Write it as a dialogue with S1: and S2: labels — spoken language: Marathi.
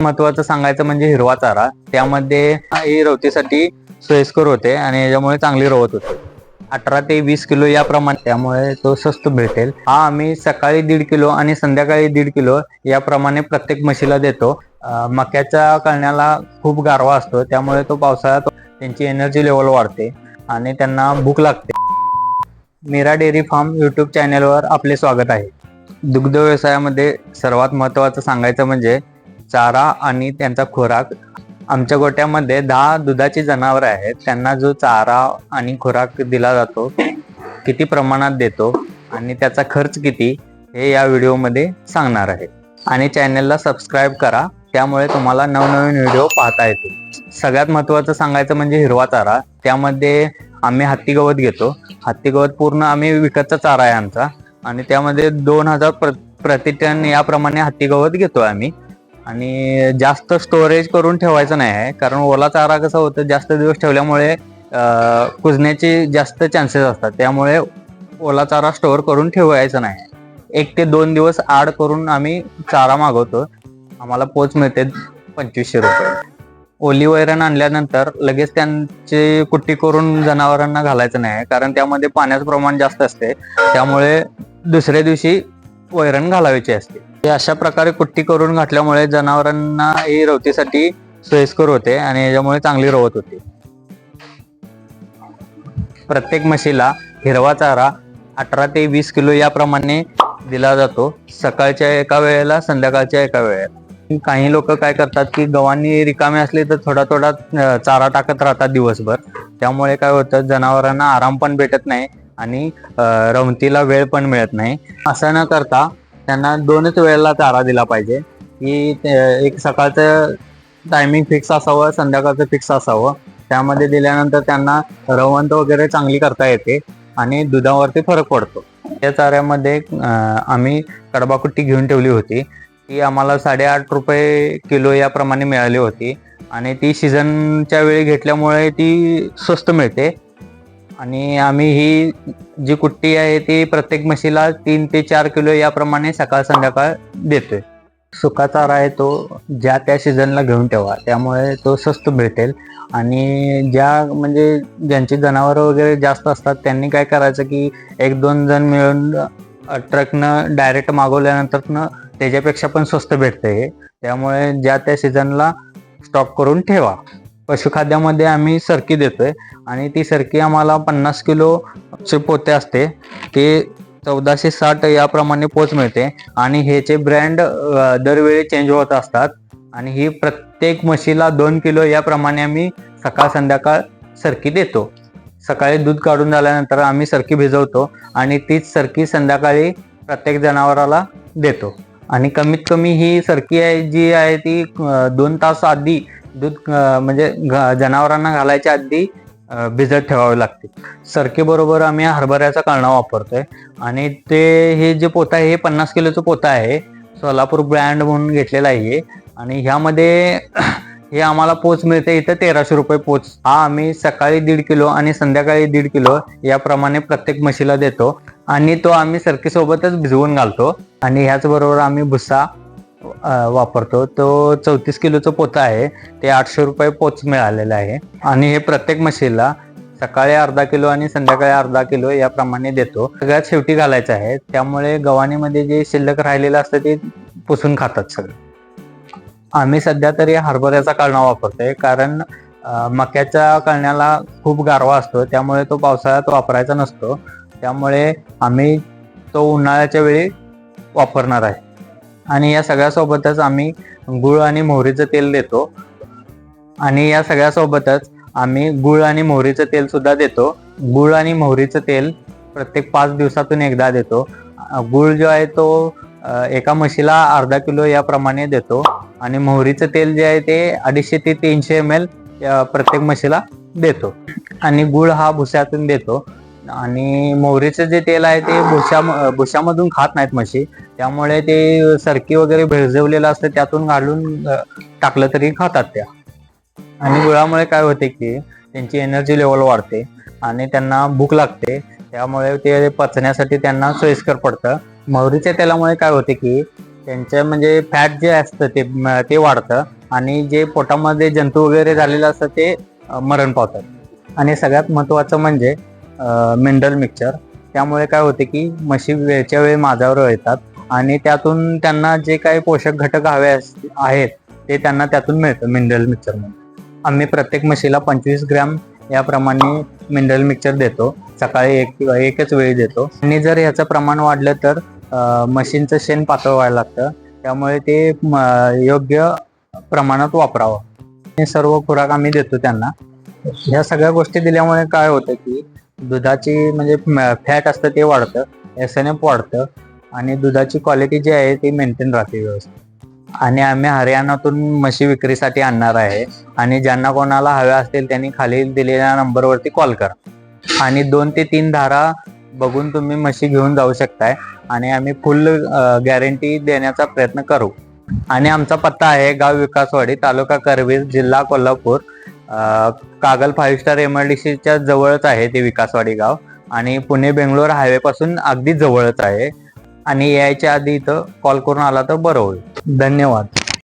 S1: महत्वाचं सांगायचं म्हणजे हिरवा चारा. त्यामध्ये ही रवतीसाठी सोयीस्कर होते आणि याच्यामुळे चांगली रवत होते. अठरा ते वीस किलो याप्रमाणे त्यामुळे तो स्वस्त भेटेल. हा आम्ही सकाळी दीड किलो आणि संध्याकाळी दीड किलो याप्रमाणे प्रत्येक म्हशीला देतो. मक्याच्या कळण्याला खूप गारवा असतो त्यामुळे तो पावसाळ्यात त्यांची एनर्जी लेवल वाढते आणि त्यांना भूक लागते. मीरा डेअरी फार्म युट्यूब चॅनेलवर आपले स्वागत आहे. दुग्ध व्यवसायामध्ये सर्वात महत्त्वाचं सांगायचं म्हणजे चारा आणि त्यांचा खुराक. आमच्या गोट्यामध्ये दहा दुधाची जनावरं आहेत. त्यांना जो चारा आणि खुराक दिला जातो किती प्रमाणात देतो आणि त्याचा खर्च किती हे या व्हिडिओमध्ये सांगणार आहे. आणि चॅनलला सबस्क्राईब करा त्यामुळे तुम्हाला नवनवीन व्हिडिओ पाहता येतो सगळ्यात महत्त्वाचं सांगायचं म्हणजे हिरवा चारा. त्यामध्ये आम्ही हत्ती गवत घेतो. हत्ती गवत पूर्ण आम्ही विकतचा चारा आहे आमचा. आणि त्यामध्ये दोन हजार प्र प्रति टन याप्रमाणे हत्ती गवत घेतो आम्ही. आणि जास्त स्टोरेज करून ठेवायचं नाही आहे. कारण ओला चारा कसा होतं जास्त दिवस ठेवल्यामुळे कुजण्याचे जास्त चान्सेस असतात. त्यामुळे ओला चारा स्टोअर करून ठेवायचा नाही एक ते दोन दिवस आड करून आम्ही चारा मागवतो. आम्हाला पोच मिळते पंचवीसशे रुपये. ओली वैरण आणल्यानंतर लगेच त्यांची कुट्टी करून जनावरांना घालायचं नाही कारण त्यामध्ये पाण्याचं प्रमाण जास्त असते. त्यामुळे दुसऱ्या दिवशी वैरण घालावीची असते. अशा प्रकारे कुट्टी करून घातल्यामुळे जनावरांना ही रवतीसाठी सोयीस्कर होते आणि याच्यामुळे चांगली रवत होते. प्रत्येक म्हशीला हिरवा चारा अठरा ते वीस किलो याप्रमाणे दिला जातो सकाळच्या एका वेळेला संध्याकाळच्या एका वेळेला. काही लोक काय करतात की गव्हांनी रिकामे असले तर थोडा थोडा चारा टाकत राहतात दिवसभर. त्यामुळे काय होतं जनावरांना आराम पण भेटत नाही आणि रमतीला वेळ पण मिळत नाही. असं न करता त्यांना दोनच वेळेला चारा दिला पाहिजे. की एक सकाळचं टायमिंग फिक्स असावं संध्याकाळचं फिक्स असावं. त्यामध्ये दिल्यानंतर त्यांना रवंत वगैरे चांगली करता येते आणि दुधावरती फरक पडतो. या चाऱ्यामध्ये आम्ही कडबाकुट्टी घेऊन ठेवली होती. ती आम्हाला साडेआठ रुपये किलो याप्रमाणे मिळाली होती. आणि ती सीझनच्या वेळी घेतल्यामुळे ती स्वस्त मिळते. आणि आम्ही ही जी कुट्टी आहे ती प्रत्येक म्हशीला तीन ते चार किलो याप्रमाणे सकाळ संध्याकाळ देतोय. सुका चारा आहे तो ज्या त्या सीझनला घेऊन ठेवा त्यामुळे तो स्वस्त भेटेल आणि ज्या म्हणजे ज्यांची जनावरं वगैरे जास्त असतात त्यांनी काय करायचं की एक दोन जण मिळून अ, ट्रकनं डायरेक्ट मागवल्यानंतर त्याच्यापेक्षा पण स्वस्त भेटते हे. त्यामुळे ज्या त्या सीझनला स्टॉक करून ठेवा. पशुखाद्यामध्ये आम्ही सरकी देतोय. आणि ती सरकी आम्हाला पन्नास किलोचे पोते असते ते चौदाशे साठ याप्रमाणे पोच मिळते. आणि ह्याचे ब्रँड दरवेळी चेंज होत असतात आणि ही प्रत्येक म्हशीला दोन किलो याप्रमाणे आम्ही सकाळ संध्याकाळ सरकी देतो. सकाळी दूध काढून झाल्यानंतर आम्ही सरकी भिजवतो आणि तीच सरकी संध्याकाळी प्रत्येक जनावराला देतो. आणि कमीत कमी ही सरकी आहे जी आहे ती दोन तास आधी दूध म्हणजे जनावरांना घालायच्या आधी भिजत ठेवावे लागते. सरकेबरोबर आम्ही हरभऱ्याचा काळणा वापरतोय. आणि ते हे जे पोतं आहे हे पन्नास किलोचं पोतं आहे. सोलापूर ब्रँड म्हणून घेतलेलं आहे. आणि ह्यामध्ये हे आम्हाला पोच मिळते. इथं तेराशे रुपये पोच. हा आम्ही सकाळी दीड किलो आणि संध्याकाळी दीड किलो याप्रमाणे प्रत्येक म्हशीला देतो. आणि तो आम्ही सरकीसोबतच भिजवून घालतो. आणि ह्याचबरोबर आम्ही भुसा वापरतो. तो चौतीस किलोचं पोतं आहे. ते आठशे रुपये पोच मिळालेलं आहे. आणि हे प्रत्येक म्हशीला सकाळी अर्धा किलो आणि संध्याकाळी अर्धा किलो याप्रमाणे देतो. सगळ्यात शेवटी घालायचं आहे. त्यामुळे गव्हाणीमध्ये जे शिल्लक राहिलेलं असतं ते पुसून खातात सगळं. आम्ही सध्या तरी हरभऱ्याचा कळणा वापरतोय. कारण मक्याच्या कळण्याला खूप गारवा असतो. त्यामुळे तो पावसाळ्यात वापरायचा नसतो. त्यामुळे आम्ही तो उन्हाळ्याच्या वेळी वापरणार आहे. आणि या सगळ्यासोबतच आम्ही गुळ आणि मोहरीचं तेल देतो. आणि या सगळ्यासोबतच आम्ही गुळ आणि मोहरीचं तेल सुद्धा देतो. गुळ आणि मोहरीचं तेल प्रत्येक पाच दिवसातून एकदा देतो. गुळ जो आहे तो एका म्हशीला अर्धा किलो याप्रमाणे देतो. आणि मोहरीचं तेल जे आहे ते अडीचशे ते तीनशे एम एल प्रत्येक म्हशीला देतो. आणि गुळ हा भुस्यातून देतो. आणि मोहरीचं जे तेल आहे ते भुशा भुशामधून खात नाहीत म्हशी. त्यामुळे ते सरकी वगैरे भिळजवलेलं असतं त्यातून घालून टाकलं तरी खातात त्या. आणि गुळामुळे काय होते की त्यांची एनर्जी लेवल वाढते आणि त्यांना भूक लागते. त्यामुळे ते पचण्यासाठी त्यांना सोयीस्कर पडतं. मोहरीच्या तेलामुळे काय होते की त्यांचं म्हणजे फॅट जे असतं ते ते वाढतं आणि जे पोटामध्ये जंतू वगैरे झालेलं असतं ते मरण पावतात. आणि सगळ्यात महत्त्वाचं म्हणजे मिनरल मिक्सचर त्यामुळे काय होते की म्हशी वेळच्या वेळी माझ्यावर येतात आणि त्यातून त्यांना जे काही पोषक घटक हवे अस- आहेत ते त्यांना त्यातून मिळतं मिनरल मिक्सचरमध्ये आम्ही प्रत्येक म्हशीला पंचवीस ग्रॅम याप्रमाणे मिनरल मिक्सचर देतो. सकाळी एक एकच वेळी देतो. आणि जर ह्याचं प्रमाण वाढलं तर मशीनचं शेण पातळ व्हायला लागतं. त्यामुळे ते योग्य प्रमाणात वापरावं. हे सर्व खुराक आम्ही देतो त्यांना. ह्या सगळ्या गोष्टी दिल्यामुळे काय होतं की दुधाची म्हणजे फॅट असतं ते वाढतं एस एन एफ वाढतं आणि दुधाची क्वालिटी जी आहे ती मेंटेन राहते व्यवस्थित. आणि आम्ही हरियाणातून म्हशी विक्रीसाठी आणणार आहे आणि ज्यांना कोणाला हव्या असतील त्यांनी खाली दिलेल्या नंबरवरती कॉल करा. आणि दोन ते तीन धारा बघून तुम्ही म्हशी घेऊन जाऊ शकताय आणि आम्ही फुल गॅरंटी देण्याचा प्रयत्न करू. आणि आमचा पत्ता आहे गाव विकासवाडी तालुका करवीर जिल्हा Kolhapur. Kagal five star M I D सीच्या जवळच आहे ते विकासवाडी गाव आणि पुणे बेंगलोर हायवे पासून अगदी जवळच आहे. आणि यायच्या आधी इथं कॉल करून आला तर बरं होईल. धन्यवाद.